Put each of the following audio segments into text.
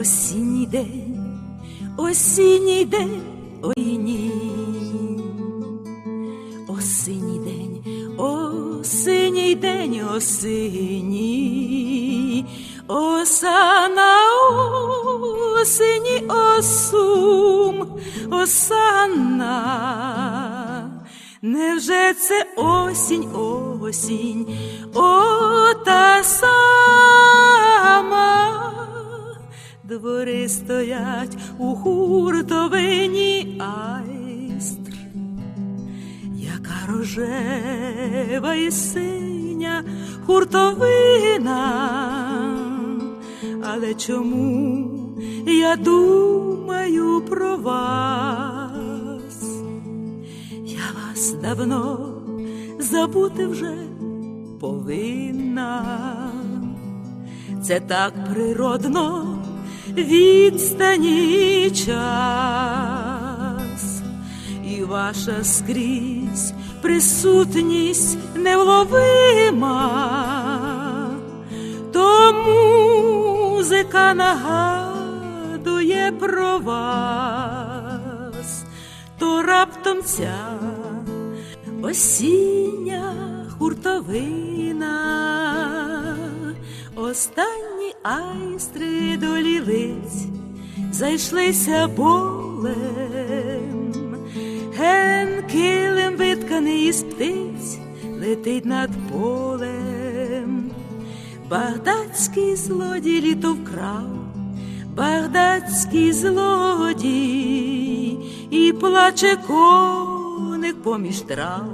Осінній день, осінній день, ой ні. Осінній день, осінній день, осінній, оса на осені осум, осанна. Невже це осінь, осінь, о та сама? Двори стоять у хуртовині айстр, яка рожева і синя хуртовина, але чому я думаю про вас? Я вас давно забути вже повинна. Це так природно відстані час, і ваша скрізь присутність невловима, то музика нагадує про вас, то раптом ця осіння хуртовина, останні айстри долілиць зайшлися болем, ген килим витканий із птиць летить над полем. Багдадський злодій літо вкрав, багдадський злодій, і плаче коник поміж трав,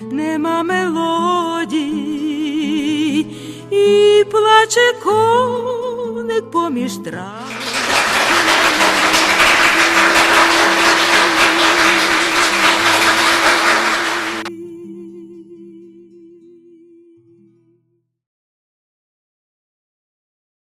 нема мелодій, плаче коник поміж трав.